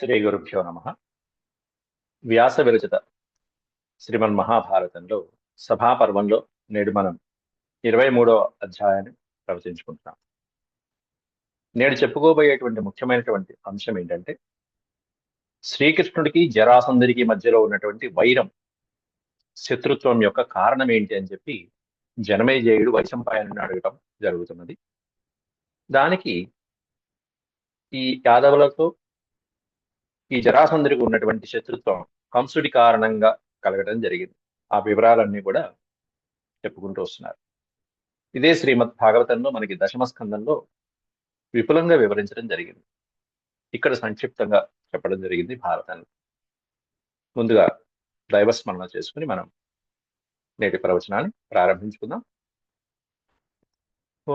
శ్రీ గురుభ్యో నమ. వ్యాస విరచిత శ్రీమన్ మహాభారతంలో సభాపర్వంలో నేడు మనం ఇరవై మూడవ అధ్యాయాన్ని ప్రవచించుకుంటున్నాం. నేడు చెప్పుకోబోయేటువంటి ముఖ్యమైనటువంటి అంశం ఏంటంటే శ్రీకృష్ణుడికి జరాసంధుడికి మధ్యలో ఉన్నటువంటి వైరం శత్రుత్వం యొక్క కారణం ఏంటి అని చెప్పి జనమేజయుడు వైశంపాయనుని అడగటం జరుగుతున్నది. దానికి ఈ యాదవులతో ఈ జరాసంధుడికి ఉన్నటువంటి శత్రుత్వం కంసుడి కారణంగా కలగడం జరిగింది. ఆ వివరాలన్నీ కూడా చెప్పుకుంటూ వస్తున్నారు. ఇదే శ్రీమద్ భాగవతంలో మనకి దశమ స్కందంలో విపులంగా వివరించడం జరిగింది. ఇక్కడ సంక్షిప్తంగా చెప్పడం జరిగింది భారతాన్ని. ముందుగా దైవస్మరణ చేసుకుని మనం నేటి ప్రవచనాన్ని ప్రారంభించుకుందాం. ఓ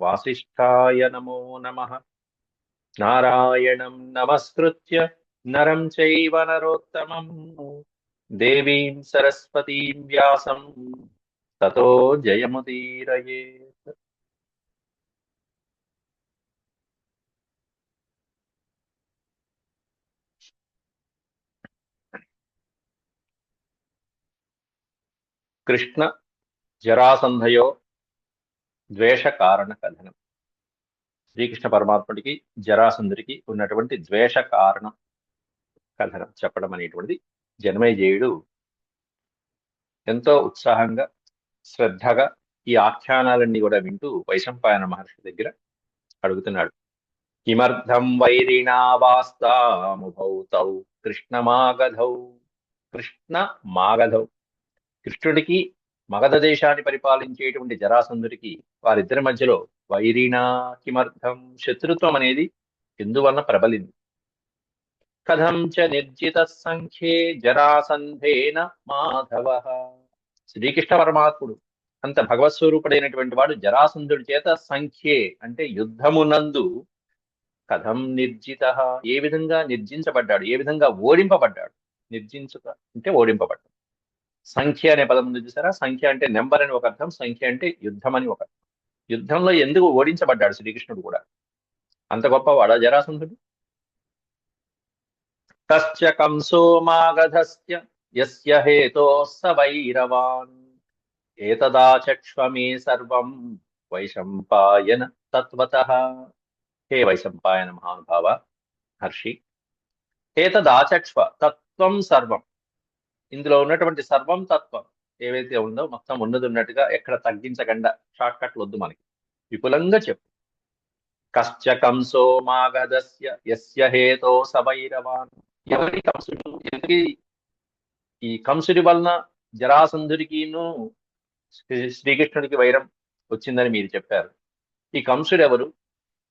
వాసిష్ఠాయ నమో నమ. నారాయణం నమస్కృత్య నరం చైవ నరోత్తమం. దేవీం సరస్వతీం వ్యాసం. తతో జయముదీరయేత్. కృష్ణ జరాసంధయో ద్వేష కారణ కథనం శ్రీకృష్ణ పరమాత్ముడికి జరాసుందరికి ఉన్నటువంటి ద్వేష కారణ కథనం చెప్పడం అనేటువంటిది జన్మేజయుడు ఎంతో ఉత్సాహంగా శ్రద్ధగా ఈ ఆఖ్యానాలన్నీ కూడా వింటూ వైశంపాయన మహర్షి దగ్గర అడుగుతున్నాడు. కిమర్థం వైరిణావాస్తాముభౌతౌ కృష్ణమాగధౌ కృష్ణ మాగధౌ కృష్ణుడికి మగధ దేశాన్ని పరిపాలించేటువంటి జరాసంధుడికి వారిద్దరి మధ్యలో వైరీనా కిమర్థం శత్రుత్వం అనేది ఎందువలన ప్రబలింది? కథం చ నిర్జిత సంఖ్యే జరాసంధేన మాధవ. శ్రీకృష్ణ పరమాత్ముడు అంత భగవత్స్వరూపుడైనటువంటి వాడు జరాసంధుడి చేత సంఖ్యే అంటే యుద్ధమునందు కథం నిర్జిత. ఏ విధంగా నిర్జించబడ్డాడు? ఏ విధంగా ఓడింపబడ్డాడు? నిర్జించుట అంటే ఓడింపబడ్డాడు. సంఖ్య అనే పదం ఉంది చూసారా? సంఖ్య అంటే నెంబర్ అని ఒక అర్థం సంఖ్య అంటే యుద్ధం అని ఒక అర్థం. యుద్ధంలో ఎందుకు ఓడించబడ్డాడు శ్రీకృష్ణుడు కూడా? అంత గొప్పవాడా జరాసంధుడు? తశ్చ కంసో మాగధస్య యస్య హేతో స వైరవాన్. ఏతదాచక్ష్వమే సర్వం వైశంపాయన తత్వత. హే వైశంపాయన మహానుభావ హర్షి. ఏతదాచక్ష్వ తత్వం సర్వం. ఇందులో ఉన్నటువంటి సర్వం తత్వం ఏవైతే ఉందో మొత్తం ఉన్నది ఉన్నట్టుగా ఎక్కడ తగ్గించకుండా షార్ట్ కట్లు వద్దు మనకి. విపులంగా చెప్పు. కశ్చ కంసో మాగధస్య యస్య హేతో సభైరవాన్. ఎవరి కంసుడు ఎందుకు ఈ కంసుడి వలన జరాసంధుడికిను శ్రీకృష్ణుడికి వైరం వచ్చిందని మీరు చెప్పారు. ఈ కంసుడు ఎవరు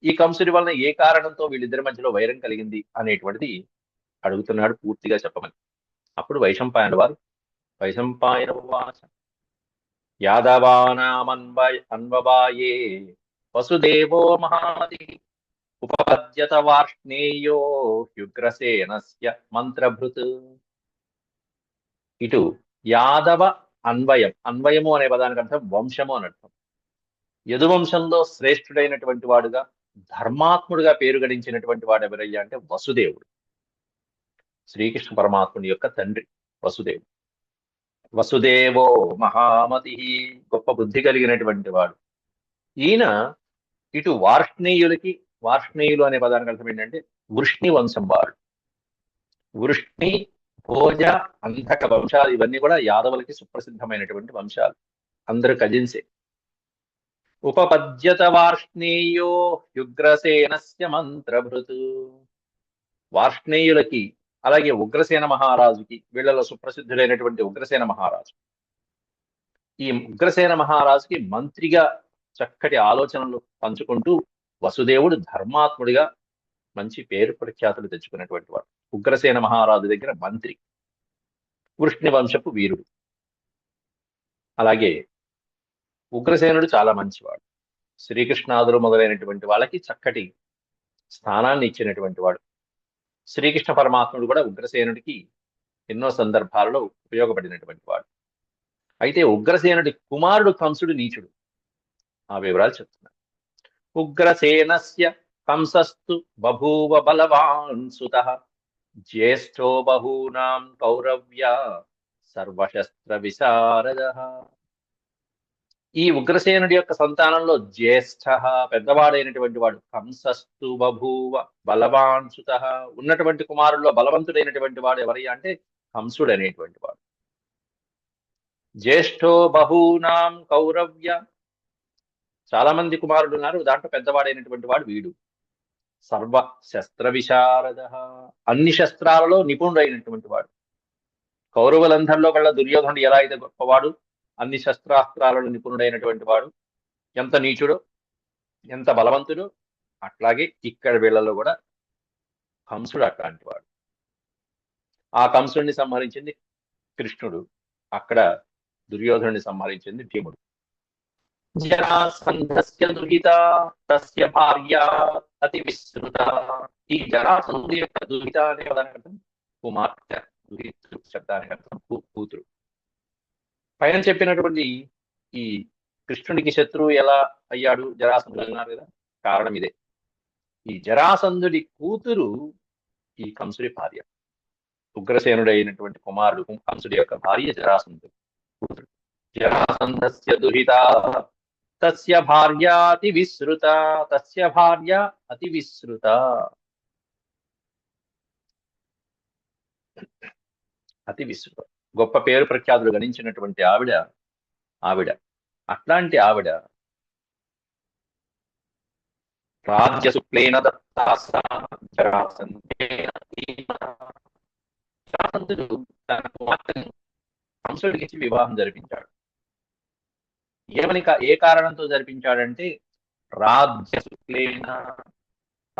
ఈ కంసుడి వలన ఏ కారణంతో వీళ్ళిద్దరి మధ్యలో వైరం కలిగింది అనేటువంటిది అడుగుతున్నాడు పూర్తిగా చెప్పమని. అప్పుడు వైశంపాయన వారు వైశంపాయన వాచ యాదవానామన్వయ అన్వబాయే వసుదేవో మహాది ఉపపద్యత వార్ష్ణేయో హ్యుగ్రసేనస్య మంత్రభృత్. ఇటు యాదవ అన్వయం అన్వయము అనే పదానికి అర్థం వంశము అని అర్థం. యదువంశంలో శ్రేష్ఠుడైనటువంటి వాడుగా ధర్మాత్ముడుగా పేరు గడించినటువంటి వాడు ఎవరయ్యా అంటే వసుదేవుడు. శ్రీకృష్ణ పరమాత్ముని యొక్క తండ్రి వసుదేవుడు. వసుదేవో మహామతి గొప్ప బుద్ధి కలిగినటువంటి వాడు. ఈయన ఇటు వార్ష్ణేయులకి వార్ష్ణేయులు అనే పదానికి అర్థం ఏంటంటే వృష్ణి వంశం వారు. వృష్ణి భోజ అంధక వంశాలు ఇవన్నీ కూడా యాదవులకి సుప్రసిద్ధమైనటువంటి వంశాలు. అందరు కజిన్సే. ఉపపద్యత వార్ష్ణేయో యుగ్రసేనస్య మంత్రభృతు. వార్ష్ణేయులకి అలాగే ఉగ్రసేన మహారాజుకి వీళ్ళలో సుప్రసిద్ధుడైనటువంటి ఉగ్రసేన మహారాజు. ఈ ఉగ్రసేన మహారాజుకి మంత్రిగా చక్కటి ఆలోచనలు పంచుకుంటూ వసుదేవుడు ధర్మాత్ముడిగా మంచి పేరు ప్రఖ్యాతులు తెచ్చుకున్నటువంటి వాడు. ఉగ్రసేన మహారాజు దగ్గర మంత్రి వృష్ణి వంశపు వీరుడు. అలాగే ఉగ్రసేనుడు చాలా మంచివాడు. శ్రీకృష్ణాదులు మొదలైనటువంటి వాళ్ళకి చక్కటి స్థానాన్ని ఇచ్చినటువంటి వాడు. శ్రీకృష్ణ పరమాత్ముడు కూడా ఉగ్రసేనుడికి ఎన్నో సందర్భాలలో ఉపయోగపడినటువంటి వాడు. అయితే ఉగ్రసేనుడి కుమారుడు కంసుడు నీచుడు. ఆ వివరాలు చెప్తున్నాడు ఉగ్రసేనస్య కంసస్తు బభూవ బలవాన్ సుత జ్యేష్ఠో బహూనాం కౌరవ్య సర్వశస్త్ర విశారద ఈ ఉగ్రసేనుడి యొక్క సంతానంలో జ్యేష్ఠ పెద్దవాడైనటువంటి వాడు కంసస్తు బభూవ బలవాంసుత ఉన్నటువంటి కుమారుల్లో బలవంతుడైనటువంటి వాడు ఎవరి అంటే కంసుడు అనేటువంటి వాడు. జ్యేష్ఠో బహూనాం కౌరవ్య. చాలా మంది కుమారుడు ఉన్నారు దాంట్లో పెద్దవాడైనటువంటి వాడు వీడు. సర్వ శస్త్ర విశారద అన్ని శస్త్రాలలో నిపుణుడైనటువంటి వాడు. కౌరవులందరిలో కల్లా దుర్యోధనుడు ఎలా అయితే గొప్పవాడు అన్ని శస్త్రాస్త్రాలలో నిపుణుడైనటువంటి వాడు. ఎంత నీచుడో ఎంత బలవంతుడో అట్లాగే ఇక్కడ వీళ్ళలో కూడా కంసుడు అట్లాంటి వాడు. ఆ కంసుడిని సంహరించింది కృష్ణుడు. అక్కడ దుర్యోధనుడిని సంహరించింది భీముడు. జరాసంధస్య దుహిత తస్య భార్య అతి విస్తృత. ఈ యొక్క దుహిత అనే పదానికి అర్థం కుమార్తె. దుహితృ శబ్దానికి అర్థం కూతురు. పైన చెప్పినటువంటి ఈ కృష్ణుడికి శత్రువు ఎలా అయ్యాడు జరాసంధుడు అన్నారు కదా? కారణం ఇదే. ఈ జరాసంధుడి కూతురు ఈ కంసుడి భార్య. ఉగ్రసేనుడైనటువంటి కుమారుడు కంసుడి యొక్క భార్య జరాసంధుడు కూతురు. జరాసంధస్య దుహిత తస్య భార్య అతి విస్తృత తస్య భార్య అతి విస్తృత అతి విశ్రుత గొప్ప పేరు ప్రఖ్యాతులు గణించినటువంటి ఆవిడ ఆవిడ. అట్లాంటి ఆవిడ రాజ్య శుక్లేన దత్తాసంతుడు తన కుమార్తెను కంసుడికి వివాహం జరిపించాడు. ఏమని ఏ కారణంతో జరిపించాడంటే రాజ్య శుక్లేన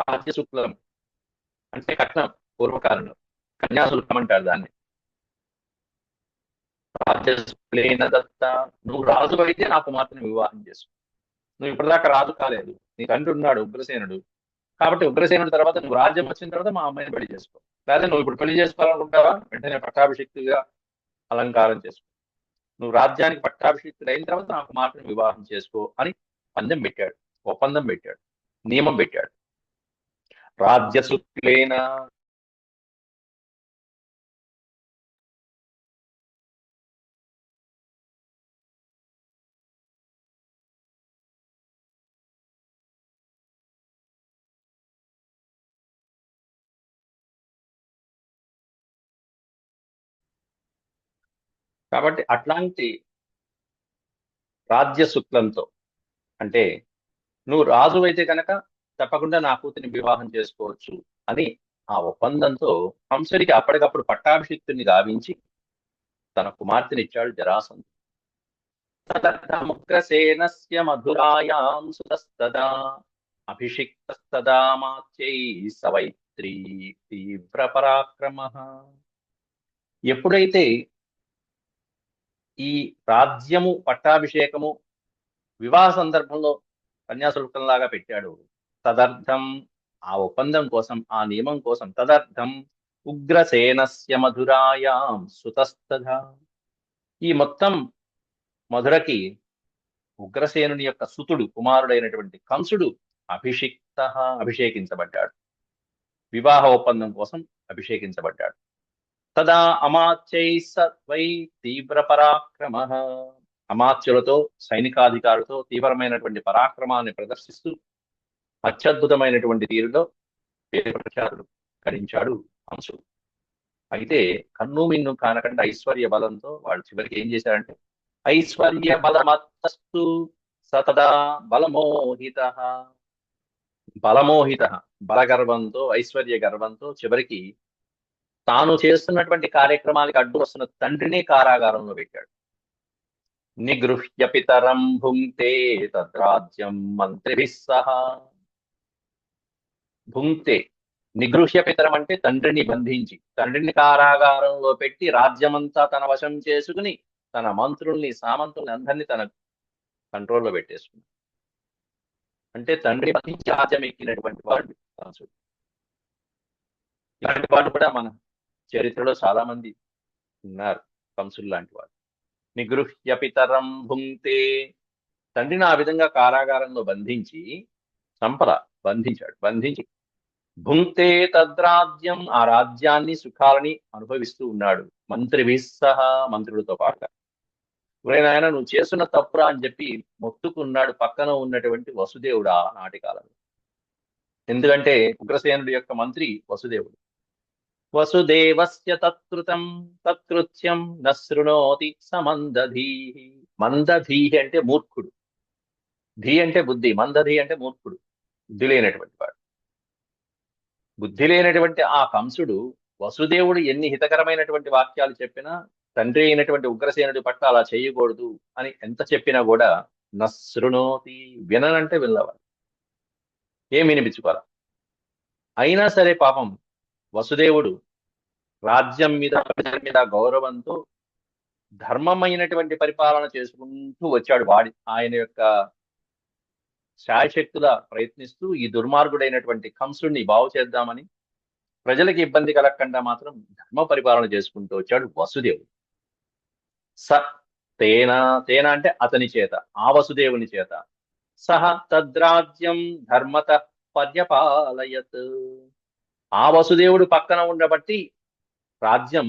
రాజ్య శుక్లం అంటే కట్నం పూర్వకాలంలో. కన్యాశుల్కం అంటారు దాన్ని. రాజ్య శుక్లేన దత్త నువ్వు రాజు అయితే నా కుమార్తెను వివాహం చేసుకో. నువ్వు ఇప్పటిదాకా రాజు కాలేదు. నీ తండ్రి ఉన్నాడు ఉగ్రసేనుడు. కాబట్టి ఉగ్రసేనుడు తర్వాత నువ్వు రాజ్యం వచ్చిన తర్వాత మా అమ్మాయిని పెళ్ళి చేసుకో. లేదా నువ్వు ఇప్పుడు పెళ్ళి చేసుకోవాలనుకుంటావా? వెంటనే పట్టాభిషిక్తుగా అలంకారం చేసుకో. నువ్వు రాజ్యానికి పట్టాభిషిక్తుడు అయిన తర్వాత నా కుమార్తెను వివాహం చేసుకో అని పందెం పెట్టాడు. ఒప్పందం పెట్టాడు. నియమం పెట్టాడు. రాజ్య కాబట్టి అట్లాంటి రాజ్య శుక్లంతో అంటే నువ్వు రాజు అయితే కనుక తప్పకుండా నా కూతురిని వివాహం చేసుకోవచ్చు అని ఆ ఒప్పందంతో హంసుడికి అప్పటికప్పుడు పట్టాభిషిక్తుని గావించి తన కుమార్తెనిచ్చాడు జరాసంధు. ముగ్రసేనస్య మధురాయాం సుతస్తదా అభిషిక్తస్తదా మాత్యై సవైత్రీ తీవ్ర పరాక్రమ. ఎప్పుడైతే ఈ రాజ్యము పట్టాభిషేకము వివాహ సందర్భంలో కన్యాశుల్కంలాగా పెట్టాడు. తదర్థం ఆ ఒప్పందం కోసం ఆ నియమం కోసం తదర్థం ఉగ్రసేనస్య మధురాయాం సుతస్తథ. ఈ మొత్తం మధురకి ఉగ్రసేనుని యొక్క సుతుడు కుమారుడైనటువంటి కంసుడు అభిషిక్త అభిషేకించబడ్డాడు. వివాహ ఒప్పందం కోసం అభిషేకించబడ్డాడు. తదా అమాత్యై సత్వై తీవ్ర పరాక్రమ అమాత్యులతో సైనికాధికారులతో తీవ్రమైనటువంటి పరాక్రమాన్ని ప్రదర్శిస్తూ అత్యద్భుతమైనటువంటి తీరులో ప్రచారుడు గడించాడు అయితే కన్ను మిన్ను కానకుండా ఐశ్వర్య బలంతో వాళ్ళు చివరికి ఏం చేశారంటే ఐశ్వర్య బలమత్తస్తు సతదా బలమోహిత. బలమోహిత బలగర్వంతో ఐశ్వర్య గర్వంతో చివరికి తాను చేస్తున్నటువంటి కార్యక్రమానికి అడ్డు వస్తున్న తండ్రిని కారాగారంలో పెట్టాడు. నిగృహ్య పితరం భుంక్తే తద్రాజ్యం మంత్రి సహా. భుంక్తే నిగృహ్య పితరం అంటే తండ్రిని బంధించి తండ్రిని కారాగారంలో పెట్టి రాజ్యమంతా తన వశం చేసుకుని తన మంత్రుల్ని సామంతుల్ని అందరినీ తన కంట్రోల్లో పెట్టేసుకున్నాడు. అంటే తండ్రి బంధించి రాజ్యం ఎక్కినటువంటి వాడు ఇలాంటి వాడు కూడా మన చరిత్రలో చాలా మంది ఉన్నారు కంసులు లాంటి వాడు నిగృహ్యపితరం భుంతే తండ్రిని ఆ విధంగా కారాగారంలో బంధించి సంపద బంధించాడు. బంధించి భుంక్తే తద్రాజ్యం ఆ రాజ్యాన్ని సుఖాలని అనుభవిస్తూ ఉన్నాడు. మంత్రి సహా మంత్రులతో పాటు ఆయన నువ్వు చేస్తున్న తప్పురా అని చెప్పి మొత్తుకున్నాడు పక్కన ఉన్నటువంటి వసుదేవుడు ఆ నాటి కాలంలో. ఎందుకంటే ఉగ్రసేనుడి యొక్క మంత్రి వసుదేవుడు. వసుదేవస్య తత్కృతం తత్కృత్యం నశృణోతి సమందధీ. మందధీ అంటే మూర్ఖుడు. ధీ అంటే బుద్ధి మందధీ అంటే మూర్ఖుడు. బుద్ధి లేనటువంటి వాడు. బుద్ధి లేనటువంటి ఆ కంసుడు వసుదేవుడు ఎన్ని హితకరమైనటువంటి వాక్యాలు చెప్పినా తండ్రి అయినటువంటి ఉగ్రసేనుడి పట్ల అలా చేయకూడదు అని ఎంత చెప్పినా కూడా నశృణోతి విననంటే వినలవాడు. ఏం వినిపించుకోవాలి? అయినా సరే పాపం వసుదేవుడు రాజ్యం మీద ప్రజల మీద గౌరవంతో ధర్మమైనటువంటి పరిపాలన చేసుకుంటూ వచ్చాడు. వాడి ఆయన యొక్క శాయశక్తుల ప్రయత్నిస్తూ ఈ దుర్మార్గుడైనటువంటి కంసుడిని బాగు చేద్దామని ప్రజలకు ఇబ్బంది కలగకుండా మాత్రం ధర్మ పరిపాలన చేసుకుంటూ వచ్చాడు వసుదేవుడు. స తేన తేన అంటే అతని చేత ఆ వసుదేవుని చేత. సహ తద్రాజ్యం ధర్మత పర్యపాలయత్. ఆ వసుదేవుడు పక్కన ఉండబట్టి రాజ్యం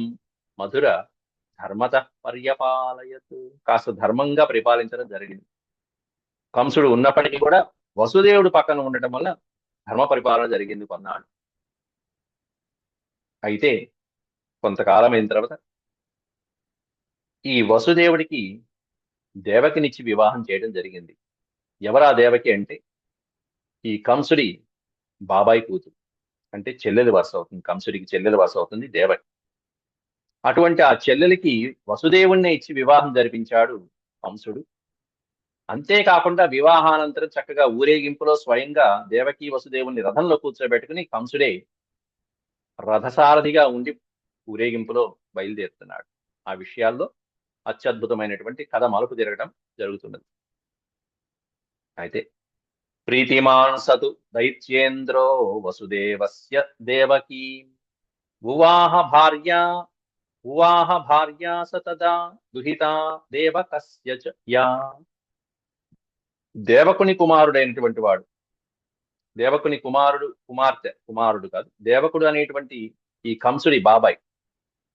మధుర ధర్మత పర్యపాలయత్. కాస్త ధర్మంగా పరిపాలించడం జరిగింది. కంసుడు ఉన్నప్పటికీ కూడా వసుదేవుడు పక్కన ఉండటం వల్ల ధర్మ పరిపాలన జరిగింది కొన్నాడు అయితే కొంతకాలం అయిన తర్వాత ఈ వసుదేవుడికి దేవకినిచ్చి వివాహం చేయడం జరిగింది. ఎవరా దేవకి అంటే ఈ కంసుడి బాబాయ్ కూతురు. అంటే చెల్లెలు వరుస అవుతుంది కంసుడికి చెల్లెలు వరుస అవుతుంది దేవకి. అటువంటి ఆ చెల్లెలికి వసుదేవుణ్ణి ఇచ్చి వివాహం జరిపించాడు కంసుడు. అంతేకాకుండా వివాహానంతరం చక్కగా ఊరేగింపులో స్వయంగా దేవకి వసుదేవుని రథంలో కూర్చోబెట్టుకుని కంసుడే రథసారథిగా ఉండి ఊరేగింపులో బయలుదేరుతున్నాడు. ఆ విషయాల్లో అత్యద్భుతమైనటువంటి కథ మలుపు తిరగడం జరుగుతున్నది. అయితే ప్రీతిమాన్సతు దైత్యేంద్రో వసుదేవస్య దేవకీ. ఉవాహ భార్య ఉవాహ భార్య సతదా దుహిత దేవకస్య యా. దేవకుని కుమారుడైనటువంటి వాడు. దేవకుని కుమారుడు కుమార్తె కుమారుడు కాదు. దేవకుడు అనేటువంటి ఈ కంసుడి బాబాయ్.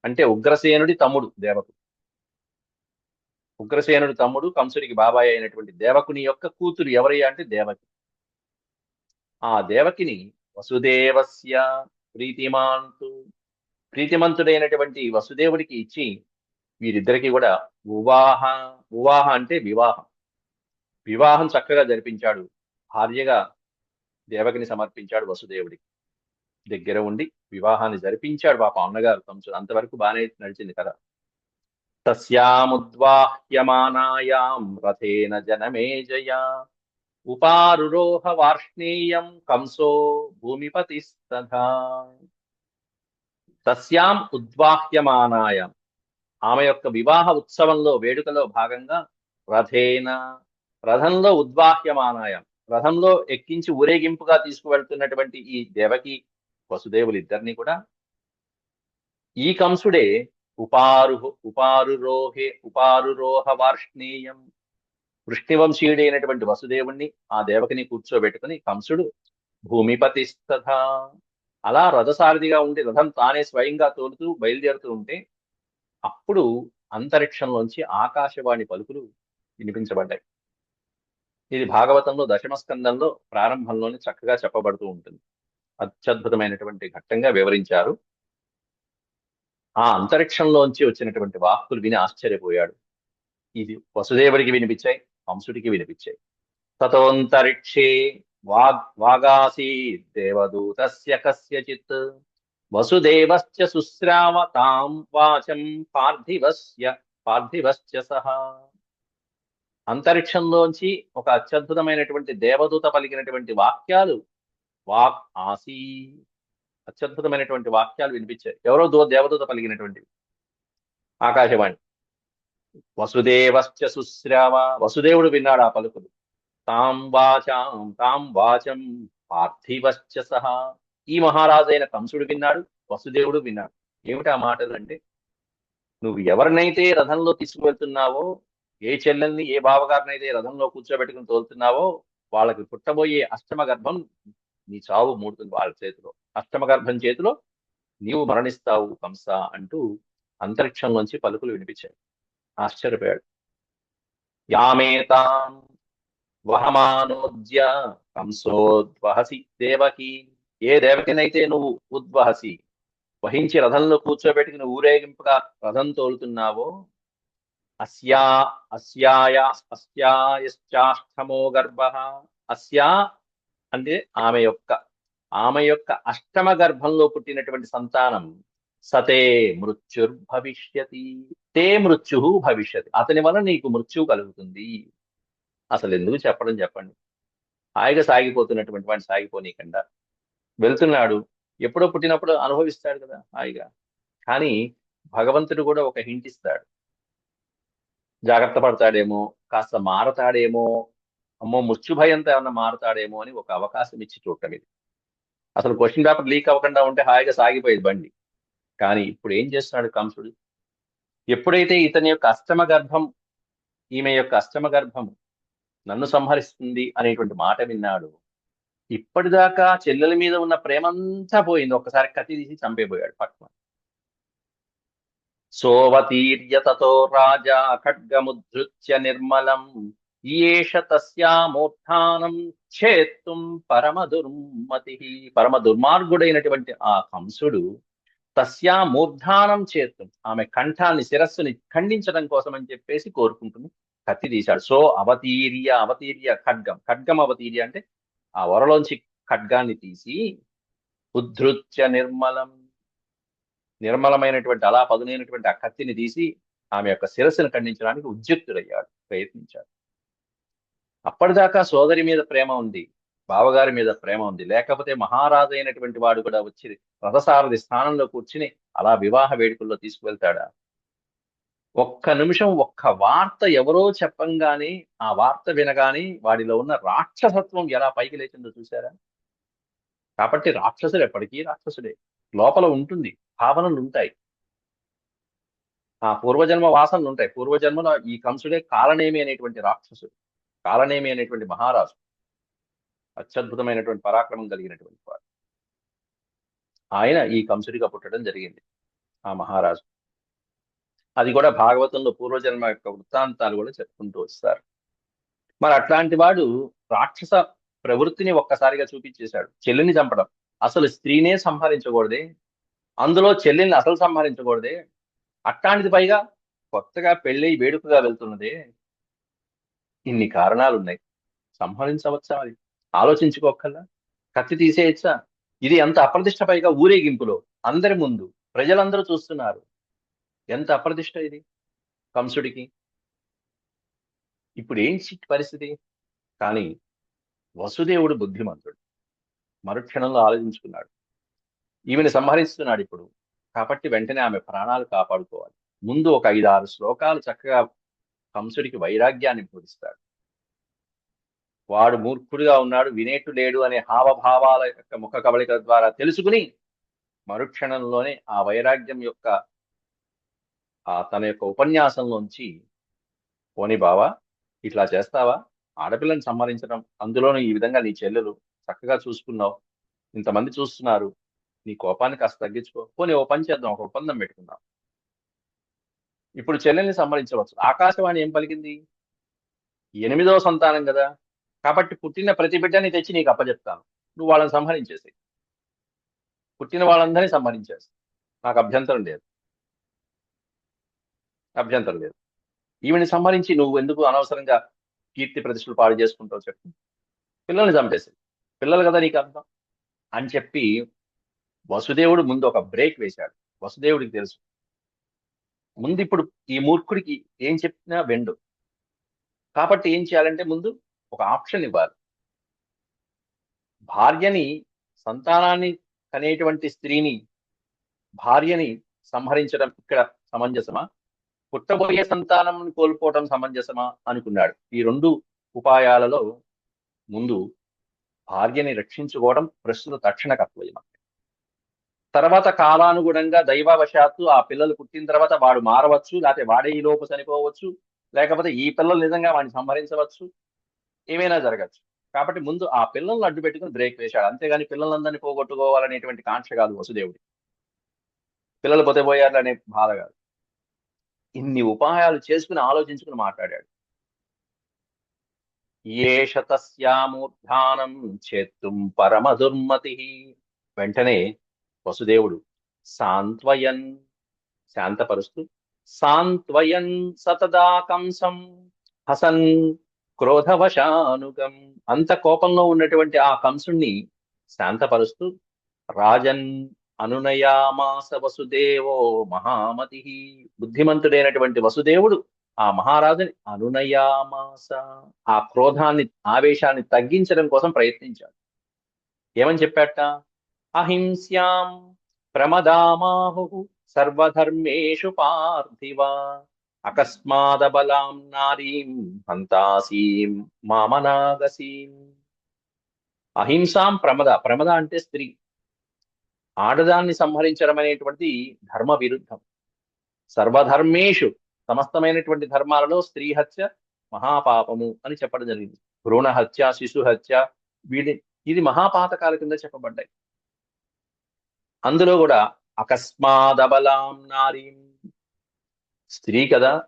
అంటే ఉగ్రసేనుడి తమ్ముడు దేవకుడు ఉగ్రసేనుడి తమ్ముడు కంసుడికి బాబాయ్ అయినటువంటి దేవకుని యొక్క కూతురు ఎవరయ్యా అంటే దేవకి. ఆ దేవకిని వసుదేవస్య ప్రీతిమాంతు ప్రీతిమంతుడైనటువంటి వసుదేవుడికి ఇచ్చి వీరిద్దరికి కూడా ఉవాహ ఉవాహ అంటే వివాహం. వివాహం చక్కగా జరిపించాడు. భార్యగా దేవకిని సమర్పించాడు వసుదేవుడికి. దగ్గర ఉండి వివాహాన్ని జరిపించాడు పాప అన్నగారు. కంసుడు అంతవరకు బాగానే నడిచింది కదా తస్యాముద్వాహ్యమానాయాం రథేన జనమేజయా. ఉపారురోహ వార్ష్ణేయం కంసో భూమిపతిస్తథా తస్యాం ఉద్వాహ్యమానాయాం ఆమె యొక్క వివాహ ఉత్సవంలో వేడుకలో భాగంగా రథేన రథంలో ఉద్వాహ్యమానాయం రథంలో ఎక్కించి ఊరేగింపుగా తీసుకువెళ్తున్నటువంటి ఈ దేవకి వసుదేవులిద్దరిని కూడా ఈ కంసుడే ఉపారుహ ఉపారురోహే ఉపారురోహ వార్ష్ణేయం వృష్ణివంశీయుడైనటువంటి వసుదేవుణ్ణి ఆ దేవకిని కూర్చోబెట్టుకుని కంసుడు భూమిపతిస్తథ అలా రథసారథిగా ఉండి రథం తానే స్వయంగా తోలుతూ బయలుదేరుతూ ఉంటే అప్పుడు అంతరిక్షంలోంచి ఆకాశవాణి పలుకులు వినిపించబడ్డాయి. ఇది భాగవతంలో దశమస్కందంలో ప్రారంభంలోనే చక్కగా చెప్పబడుతూ ఉంటుంది. అత్యద్భుతమైనటువంటి ఘట్టంగా వివరించారు. ఆ అంతరిక్షంలోంచి వచ్చినటువంటి వాక్కులు విని ఆశ్చర్యపోయాడు. ఇది వసుదేవుడికి వినిపించాయి కంసుడికి వినిపించాయి. తతోంతరిక్షే వాగ్ వాగాసి దేవదూతస్య కస్యచిత్. వసుదేవశ్చ సుశ్రావ తాం వాచం పార్థివస్య పార్థివశ్చ సహా. అంతరిక్షంలోంచి ఒక అత్యద్భుతమైనటువంటి దేవదూత పలికినటువంటి వాక్యాలు వాక్ ఆసీ అత్యద్భుతమైనటువంటి వాక్యాలు వినిపించాయి. ఎవరో దో దేవదూత పలికినటువంటివి. ఆకాశవాణి. వసుదేవశ్చ సుశ్రావ వసుదేవుడు విన్నాడు ఆ పలుకులు. తాం వాచాం తాం వాచం పార్థివశ్చ సహా. ఈ మహారాజైన కంసుడు విన్నాడు వసుదేవుడు విన్నాడు. ఏమిటి ఆ మాటలు అంటే నువ్వు ఎవరినైతే రథంలో తీసుకువెళ్తున్నావో ఏ చెల్లెల్ని ఏ బావగారినైతే రథంలో కూర్చోబెట్టుకుని తోలుతున్నావో వాళ్ళకి పుట్టబోయే అష్టమ గర్భం నీ చావు మూడుతుంది వాళ్ళ చేతిలో. అష్టమ గర్భం చేతిలో నీవు మరణిస్తావు కంస అంటూ అంతరిక్షంలోంచి పలుకులు వినిపించాయి ఆశ్చర్యపోయాడు. యామేతాం వహమానోద్య కంసోద్వహసి దేవకి ఏ దేవకినైతే నువ్వు ఉద్వహసి వహించి రథంలో కూర్చోబెట్టుకుని ఊరేగింపుగా రథం తోలుతున్నావో అస్యా అస్యాయ అస్యాయశ్చాష్టమో గర్భ. అస్యా అంటే ఆమె యొక్క ఆమె యొక్క అష్టమ గర్భంలో పుట్టినటువంటి సంతానం సతే మృత్యుర్భవిష్యతి. తే మృత్యు భవిష్యతి. అతని వల్ల నీకు మృత్యువు కలుగుతుంది. అసలు ఎందుకు చెప్పడం చెప్పండి. హాయిగా సాగిపోతున్నటువంటి వాడిని సాగిపోనీకుండా వెళ్తున్నాడు. ఎప్పుడో పుట్టినప్పుడు అనుభవిస్తాడు కదా హాయిగా. కానీ భగవంతుడు కూడా ఒక హింట్ ఇస్తాడు. జాగ్రత్త పడతాడేమో కాస్త మారతాడేమో అమ్మో మృత్యు భయంతో ఏమన్నా మారతాడేమో అని ఒక అవకాశం ఇచ్చి చూడటం ఇది. అసలు క్వశ్చన్ పేపర్ లీక్ అవ్వకుండా ఉంటే హాయిగా సాగిపోయేది బండి. కానీ ఇప్పుడు ఏం చేస్తున్నాడు కంసుడు? ఎప్పుడైతే ఇతని యొక్క అష్టమ గర్భం ఈమె యొక్క అష్టమ గర్భం నన్ను సంహరిస్తుంది అనేటువంటి మాట విన్నాడు ఇప్పటిదాకా చెల్లెల మీద ఉన్న ప్రేమంతా పోయింది. ఒక్కసారి కత్తి తీసి చంపేపోయాడు పక్కన సోవతీర్యతతో రాజా ఖడ్గముద్ధృత్య నిర్మలం ఈయేష తస్యామూర్ధానం ఛేత్తుం పరమ దుర్మతి. పరమ దుర్మార్గుడైనటువంటి ఆ కంసుడు తస్యా మూర్ధానం చేత్తం. ఆమె కంఠాన్ని శిరస్సుని ఖండించడం కోసం అని చెప్పేసి కోరుకుంటుంది. కత్తి తీశాడు. సో అవతీర్య అవతీర్య ఖడ్గం. ఖడ్గం అవతీర్య అంటే ఆ వరలోంచి ఖడ్గాన్ని తీసి ఉద్ధృత్య నిర్మలం నిర్మలమైనటువంటి అలా పదునైనటువంటి ఆ కత్తిని తీసి ఆమె యొక్క శిరస్సును ఖండించడానికి ఉద్యుక్తుడయ్యాడు ప్రయత్నించాడు. అప్పటిదాకా సోదరి మీద ప్రేమ ఉంది. బావగారి మీద ప్రేమ ఉంది. లేకపోతే మహారాజు అయినటువంటి వాడు కూడా వచ్చి రథసారథి స్థానంలో కూర్చుని అలా వివాహ వేడుకల్లో తీసుకువెళ్తాడా? ఒక్క నిమిషం ఒక్క వార్త ఎవరో చెప్పంగానే ఆ వార్త వినగానే వాడిలో ఉన్న రాక్షసత్వం ఎలా పైకి లేచిందో చూసారా కాబట్టి రాక్షసుడు ఎప్పటికీ రాక్షసుడే లోపల ఉంటుంది భావనలు ఉంటాయి. ఆ పూర్వజన్మ వాసనలు ఉంటాయి. పూర్వజన్మలో ఈ కంసుడే కాలనేమి అనేటువంటి రాక్షసుడు కాలనేమి అనేటువంటి మహారాజు. అత్యద్భుతమైనటువంటి పరాక్రమం కలిగినటువంటి వాడు. ఆయన ఈ కంసుడిగా పుట్టడం జరిగింది ఆ మహారాజు. అది కూడా భాగవతంలో పూర్వజన్మ యొక్క వృత్తాంతాలు కూడా చెప్పుకుంటూ వస్తారు. మరి అట్లాంటి వాడు రాక్షస ప్రవృత్తిని ఒక్కసారిగా చూపించేశాడు. చెల్లిని చంపడం. అసలు స్త్రీనే సంహరించకూడదే. అందులో చెల్లిని అసలు సంహరించకూడదే. అట్లాంటిది పైగా కొత్తగా పెళ్ళి వేడుకగా వెళ్తున్నదే. ఇన్ని కారణాలు ఉన్నాయి సంహరించవచ్చా అది ఆలోచించుకోకల్లా కత్తి తీసేయచ్చా? ఇది ఎంత అప్రతిష్ట పైగా ఊరేగింపులో అందరి ముందు ప్రజలందరూ చూస్తున్నారు. ఎంత అప్రతిష్ట ఇది కంసుడికి? ఇప్పుడు ఏం పరిస్థితి? కానీ వసుదేవుడు బుద్ధిమంతుడు. మరుక్షణంలో ఆలోచించుకున్నాడు. ఈమెను సంహరిస్తున్నాడు ఇప్పుడు. కాబట్టి వెంటనే ఆమె ప్రాణాలు కాపాడుకోవాలి. ముందు ఒక ఐదు ఆరు శ్లోకాలు చక్కగా కంసుడికి వైరాగ్యాన్ని బోధిస్తాడు. వాడు మూర్ఖుడిగా ఉన్నాడు వినేటు లేడు అనే హావభావాల యొక్క ముఖ కవళికల ద్వారా తెలుసుకుని మరుక్షణంలోనే ఆ వైరాగ్యం యొక్క ఆ తన యొక్క ఉపన్యాసంలోంచి పోని బావా ఇట్లా చేస్తావా? ఆడపిల్లని సంహరించడం అందులోనూ ఈ విధంగా నీ చెల్లెలు చక్కగా చూసుకున్నావు ఇంతమంది చూస్తున్నారు నీ కోపాన్ని కాస్త తగ్గించుకో పోనీ ఓ పని చేద్దాం ఒక ఒప్పందం పెట్టుకుందాం. ఇప్పుడు చెల్లెల్ని సంహరించవచ్చు. ఆకాశవాణి ఏం పలికింది? ఎనిమిదవ సంతానం కదా. కాబట్టి పుట్టిన ప్రతి బిడ్డని తెచ్చి నీకు అప్పచెప్తాను నువ్వు వాళ్ళని సంహరించేసి పుట్టిన వాళ్ళందరినీ సంహరించేసి నాకు అభ్యంతరం లేదు. అభ్యంతరం లేదు. ఈవిని సంహరించి నువ్వు ఎందుకు అనవసరంగా కీర్తి ప్రతిష్టలు పాడు చేసుకుంటావు చెప్పు. పిల్లల్ని చంపేసి పిల్లలు కదా నీకు అర్థం? అని చెప్పి వసుదేవుడు ముందు ఒక బ్రేక్ వేశాడు. వసుదేవుడికి తెలుసు. ముందు ఇప్పుడు ఈ మూర్ఖుడికి ఏం చెప్పినా వెండు. కాబట్టి ఏం చేయాలంటే ముందు ఒక ఆప్షన్ ఇవ్వాలి. భార్యని సంతానాన్ని కనేటువంటి స్త్రీని భార్యని సంహరించడం ఇక్కడ సమంజసమా? పుట్టబోయే సంతానం కోల్పోవటం సమంజసమా? అనుకున్నాడు. ఈ రెండు ఉపాయాలలో ముందు భార్యని రక్షించుకోవడం ప్రస్తుత తక్షణ కర్తవ్యం తర్వాత కాలానుగుణంగా దైవవశాత్తు ఆ పిల్లలు పుట్టిన తర్వాత వాడు మారవచ్చు లేకపోతే వాడే ఈ లోపు చనిపోవచ్చు లేకపోతే ఈ పిల్లలు నిజంగా వాడిని సంహరించవచ్చు ఏమైనా జరగచ్చు. కాబట్టి ముందు ఆ పిల్లల్ని అడ్డు పెట్టుకుని బ్రేక్ వేశాడు. అంతేగాని పిల్లలందరినీ పోగొట్టుకోవాలనేటువంటి కాంక్ష కాదు వసుదేవుడి. పిల్లలు పోతే పోయారు అనే బాధ కాదు. ఇన్ని ఉపాయాలు చేసుకుని ఆలోచించుకుని మాట్లాడాడు. ఏష తస్యామూర్ధానం చేత్తుం పరమదుర్మతి. వెంటనే వసుదేవుడు సాంత్వయన్ శాంతపరుస్తూ సాంత్వయన్ సతదా కంసం హసన్ క్రోధవశానుగం. అంత కోపంలో ఉన్నటువంటి ఆ కంసుణ్ణి శాంతపరుస్తూ రాజన్ అనునయామాస వసుదేవో మహామతి. బుద్ధిమంతుడైనటువంటి వసుదేవుడు ఆ మహారాజుని అనునయామాస ఆ క్రోధాన్ని ఆవేశాన్ని తగ్గించడం కోసం ప్రయత్నించాడు. ఏమని చెప్పాట? అహింస్యాం ప్రమదామాహు సర్వధర్మేషు పార్థివ అకస్మాదబలాం నారీం హంతాసీం మామనాగసీం. అహింసాం ప్రమద ప్రమద అంటే స్త్రీ. ఆడదాన్ని సంహరించడం అనేటువంటిది ధర్మ విరుద్ధం సర్వధర్మేషు సమస్తమైనటువంటి ధర్మాలలో స్త్రీ హత్య మహాపాపము అని చెప్పడం జరిగింది. భ్రూణ హత్య శిశు హత్య వీడి ఇది మహాపాతకాల కింద చెప్పబడ్డాయి. అందులో కూడా అకస్మాదబలాం నారీం స్త్రీ కదా?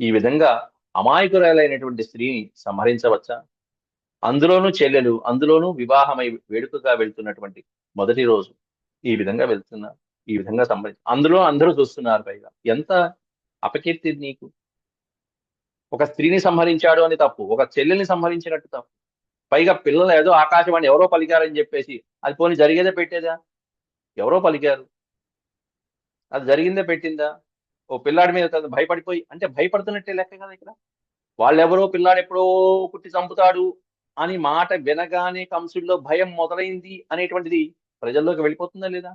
ఈ విధంగా అమాయకురాలైనటువంటి స్త్రీని సంహరించవచ్చా? అందులోనూ చెల్లెలు అందులోనూ వివాహమై వేడుకగా వెళ్తున్నటువంటి మొదటి రోజు ఈ విధంగా వెళ్తున్నారు ఈ విధంగా సంహరించి అందులో అందరూ చూస్తున్నారు పైగా. ఎంత అపకీర్తి నీకు? ఒక స్త్రీని సంహరించాడు అని తప్పు ఒక చెల్లెల్ని సంహరించినట్టు తప్పు. పైగా పిల్లలు ఏదో ఆకాశవాణి ఎవరో పలికారని చెప్పేసి అది పోనీ జరిగేదే పెట్టేదా? ఎవరో పలికారు. అది జరిగిందే పెట్టిందా? ఓ పిల్లాడి మీద తను భయపడిపోయి అంటే భయపడుతున్నట్టే లెక్క కదా ఇక్కడ? వాళ్ళెవరో పిల్లాడు ఎప్పుడో పుట్టి చంపుతాడు అని మాట వినగానే కంసుడిలో భయం మొదలైంది అనేటువంటిది ప్రజల్లోకి వెళ్ళిపోతుందా లేదా?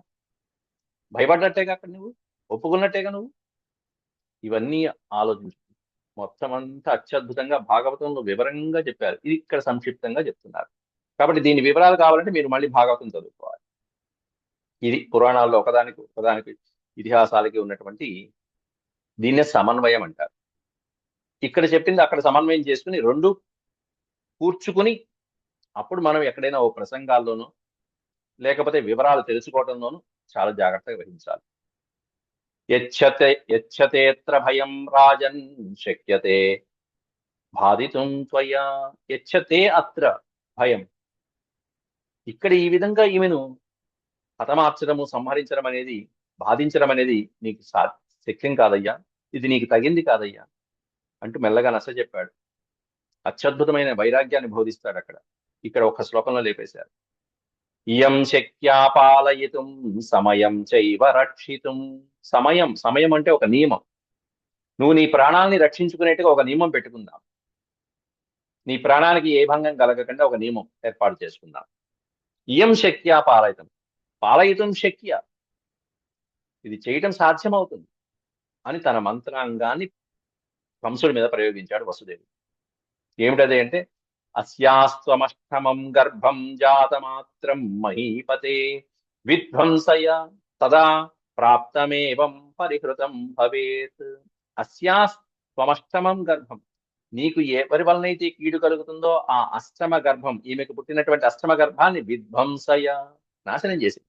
భయపడినట్టేగా అక్కడ నువ్వు? ఒప్పుకున్నట్టేగా నువ్వు? ఇవన్నీ ఆలోచించు. మొత్తం అంతా అత్యద్భుతంగా భాగవతంలో వివరంగా చెప్పారు. ఇది ఇక్కడ సంక్షిప్తంగా చెప్తున్నారు. కాబట్టి దీని వివరాలు కావాలంటే మీరు మళ్ళీ భాగవతం చదువుకోవాలి. ఇది పురాణాల్లో ఒకదానికి ఒకదానికి ఇతిహాసాలకి ఉన్నటువంటి దీన్నే సమన్వయం అంటారు. ఇక్కడ చెప్పింది అక్కడ సమన్వయం చేసుకుని రెండు కూర్చుకుని అప్పుడు మనం ఎక్కడైనా ఓ ప్రసంగాల్లోనూ లేకపోతే వివరాలు తెలుసుకోవడంలోనూ చాలా జాగ్రత్తగా వహించాలి. యచ్చతే యచ్చతేత్ర భయం రాజన్ శక్యతే బాధితుం త్వయా యచ్చతే అత్ర భయం. ఇక్కడ ఈ విధంగా ఈమెను హతమార్చడము సంహరించడం అనేది బాధించడం అనేది నీకు సా శక్యం కాదయ్యా. ఇది నీకు తగింది కాదయ్యా అంటూ మెల్లగా నచ్చ చెప్పాడు. అత్యద్భుతమైన వైరాగ్యాన్ని బోధిస్తాడు అక్కడ. ఇక్కడ ఒక శ్లోకంలో లేపేశారు. ఇయం శక్యా పాలయితుం సమయం చైవ రక్షితుం. సమయం సమయం అంటే ఒక నియమం. నువ్వు నీ ప్రాణాలని రక్షించుకునేట్టుగా ఒక నియమం పెట్టుకుందాం. నీ ప్రాణానికి ఏ భంగం కలగకుండా ఒక నియమం ఏర్పాటు చేసుకుందాం. ఇయం శక్యా పాలయితం పాలయితం శక్య ఇది చేయటం సాధ్యమవుతుంది. అని తన మంత్రాంగాన్ని కంసుడి మీద ప్రయోగించాడు వసుదేవుడు. ఏమిటది అంటే అస్యాస్త్వమష్టమం గర్భం జాతమాత్రం మహీపతే విధ్వంసయ తదా ప్రాప్తమేవం పరిహృతం భవేత్. అస్యాస్త్వమష్టమం గర్భం నీకు ఎవరి వలనైతే కీడు కలుగుతుందో ఆ అష్టమ గర్భం ఈమెకు పుట్టినటువంటి అష్టమ గర్భాన్ని విధ్వంసయ నాశనం చేసి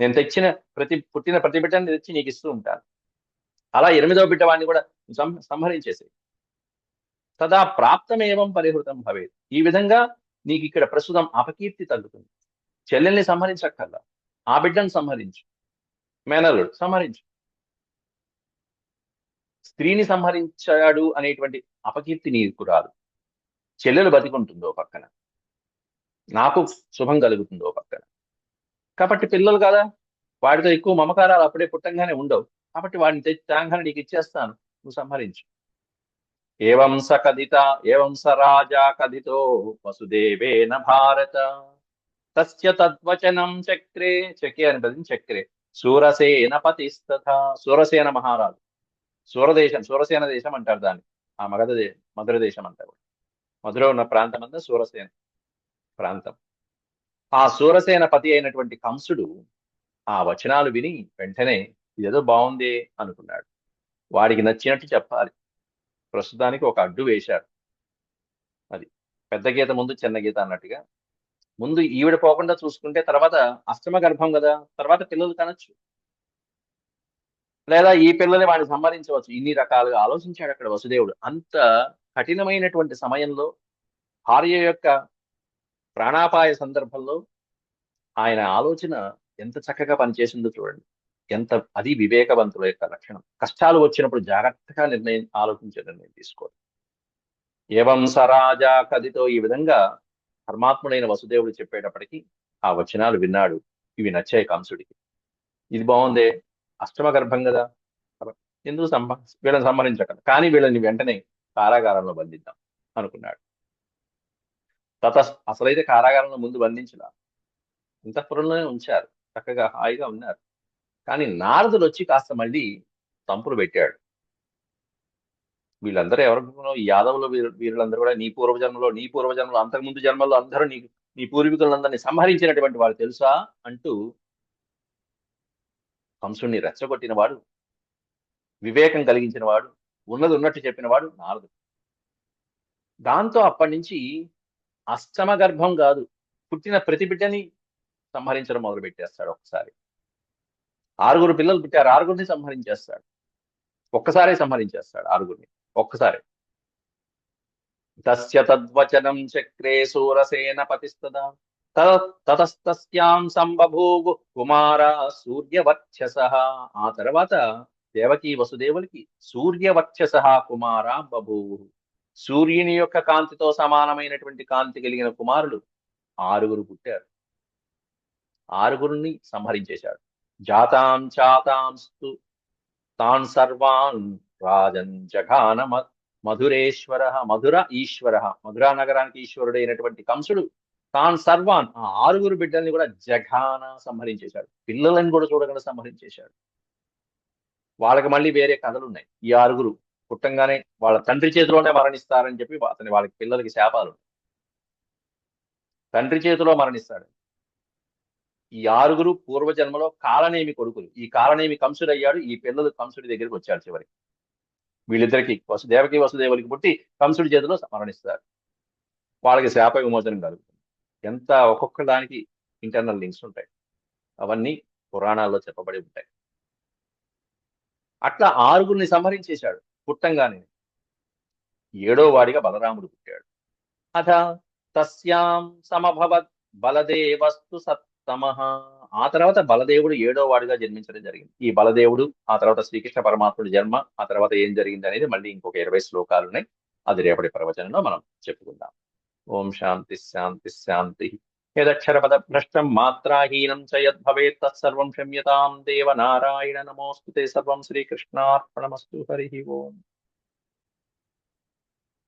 నేను తెచ్చిన ప్రతి పుట్టిన ప్రతి బిడ్డని తెచ్చి నీకు ఇస్తూ ఉంటాను. అలా ఎనిమిదవ బిడ్డ వాడిని కూడా సం- సంహరించేసి తదా ప్రాప్తమేవం పరిహృతం భవేది ఈ విధంగా నీకు ఇక్కడ ప్రస్తుతం అపకీర్తి తగ్గుతుంది. చెల్లెల్ని సంహరించక్కర్లా. ఆ బిడ్డను సంహరించు. మేనల్లుడు సంహరించు. స్త్రీని సంహరించాడు అనేటువంటి అపకీర్తి నీకు రాదు. చెల్లెలు బతికుంటుందో పక్కన. నాకు శుభం కలుగుతుందో పక్కన. కాబట్టి పిల్లలు కదా వాడితో ఎక్కువ మమకారాలు అప్పుడే పుట్టంగానే ఉండవు. కాబట్టి వాడిని తెచ్చి తెలంగాణ నీకు ఇచ్చేస్తాను. నువ్వు సంహరించు. ఏవం స కథిత ఏవం స రాజా కథితో వసుదేవేన భారత. తస్య తద్వచనం చక్రే చక్రే అని పదం చక్రే. సూరసేన పతిస్తథ సూరసేన మహారాజు. సూరదేశం సూరసేన దేశం అంటారు దాన్ని. ఆ మగధ దేశం మధుర దేశం అంటారు మధుర ఉన్న ప్రాంతం అంతా సూరసేన ప్రాంతం. ఆ సూరసేన పతి అయినటువంటి కంసుడు ఆ వచనాలు విని వెంటనే ఇదేదో బాగుంది అనుకున్నాడు. వాడికి నచ్చినట్టు చెప్పాలి. ప్రస్తుతానికి ఒక అడ్డు వేశారు. అది పెద్ద గీత ముందు చిన్న గీత అన్నట్టుగా. ముందు ఈవిడ పోకుండా చూసుకుంటే తర్వాత అష్టమ గర్భం కదా తర్వాత పిల్లలు కనొచ్చు. లేదా ఈ పిల్లల్ని వాడిని సంహరించవచ్చు ఇన్ని రకాలుగా ఆలోచించాడు అక్కడ వసుదేవుడు. అంత కఠినమైనటువంటి సమయంలో భార్య యొక్క ప్రాణాపాయ సందర్భంలో ఆయన ఆలోచన ఎంత చక్కగా పనిచేసిందో చూడండి. ఎంత అది వివేకవంతుల యొక్క లక్షణం. కష్టాలు వచ్చినప్పుడు జాగ్రత్తగా నిర్ణయం ఆలోచించే నిర్ణయం తీసుకోవాలి. ఏవం సరాజా కదితో ఈ విధంగా పరమాత్ముడైన వసుదేవుడు చెప్పేటప్పటికీ ఆ వచనాలు విన్నాడు. ఇవి నచ్చాయి కంసుడికి. ఇది బాగుందే. అష్టమ గర్భం కదా. ఎందుకు సంహ వీళ్ళని సంహరించక కానీ వీళ్ళని వెంటనే కారాగారంలో బంధిద్దాం అనుకున్నాడు. తత అసలైతే కారాగారంలో ముందు బంధించిన అంతఃపురంలోనే ఉంచారు. చక్కగా హాయిగా ఉన్నారు. కానీ నారదుడు వచ్చి కాస్త మళ్ళీ తంపులు పెట్టాడు. వీళ్ళందరూ ఎవరు ఈ యాదవులు వీరులందరూ కూడా నీ పూర్వజన్మలో నీ పూర్వజన్మలో అంతకుముందు జన్మలో అందరూ నీ నీ పూర్వీకులందరినీ సంహరించినటువంటి వాడు తెలుసా అంటూ కంసుణ్ణి రెచ్చగొట్టిన వాడు వివేకం కలిగించిన వాడు ఉన్నది ఉన్నట్టు చెప్పిన వాడు నారదుడు. దాంతో అప్పటి నుంచి అష్టమ గర్భం కాదు పుట్టిన ప్రతి బిడ్డని సంహరించడం మొదలు పెట్టేస్తాడు ఒకసారి. ఆరుగురు పిల్లలు పుట్టారు ఆరుగురిని సంహరించేస్తాడు. ఒక్కసారే సంహరించేస్తాడు ఆరుగురిని ఒక్కసారి. తస్య తద్వచనం చక్రే సూరసేన పతిస్తదా. తతస్తస్యాం సంబభూవు కుమార సూర్యవర్చస ఆ తర్వాత దేవకి వసుదేవులకి సూర్యవర్చస కుమార బభూవు. సూర్యుని యొక్క కాంతితో సమానమైనటువంటి కాంతి కలిగిన కుమారులు ఆరుగురు పుట్టారు. ఆరుగురిని సంహరించేశాడు. జాతాం చాతాంస్తు. తాన్ సర్వాన్ రాజన్ జఘాన మధురేశ్వర మధుర ఈశ్వర. మధురా నగరానికి ఈశ్వరుడైనటువంటి కంసుడు తాన్ సర్వాన్ ఆ ఆరుగురు బిడ్డల్ని కూడా జఘాన సంహరించేశాడు. పిల్లలను కూడా చూడకుండా సంహరించేశాడు. వాళ్ళకి మళ్ళీ వేరే కథలు ఉన్నాయి ఈ ఆరుగురు పుట్టంగానే వాళ్ళ తండ్రి చేతిలోనే మరణిస్తారని చెప్పి అతని వాళ్ళకి పిల్లలకి శాపాలు తండ్రి చేతిలో మరణిస్తాడు. ఈ ఆరుగురు పూర్వజన్మలో కాలనేమి కొడుకులు. ఈ కాలనేమి కంసుడు అయ్యాడు ఈ పిల్లలు కంసుడి దగ్గరికి వచ్చాడు చివరికి. వీళ్ళిద్దరికి వసుదేవకి వసుదేవులకి పుట్టి కంసుడి చేతిలో మరణిస్తారు వాళ్ళకి శాప విమోచనం కలుగుతుంది. ఎంత ఒక్కొక్క దానికి ఇంటర్నల్ లింక్స్ ఉంటాయి. అవన్నీ పురాణాల్లో చెప్పబడి ఉంటాయి. అట్లా ఆరుగురిని సంహరించేశాడు పుట్టంగానే. ఏడో వాడిగా బలరాముడు పుట్టాడు. అథ తస్యాం సమభవత్ బలదేవస్తు సత్తమ ఆ తర్వాత బలదేవుడు ఏడో వాడిగా జన్మించడం జరిగింది. ఈ బలదేవుడు ఆ తర్వాత శ్రీకృష్ణ పరమాత్ముడి జన్మ ఆ తర్వాత ఏం జరిగింది అనేది మళ్ళీ ఇంకొక ఇరవై శ్లోకాలు ఉన్నాయి అది రేపటి ప్రవచనంలో మనం చెప్పుకుందాం. ఓం శాంతి శాంతి శాంతి. యదక్షరపద భ్రష్టం మాత్రాహీనం చ యద్భవేత్ తత్సర్వం క్షమ్యతాం. దేవ నారాయణ నమోస్తుతే సర్వం శ్రీకృష్ణార్పణమస్తు. హరి ఓం.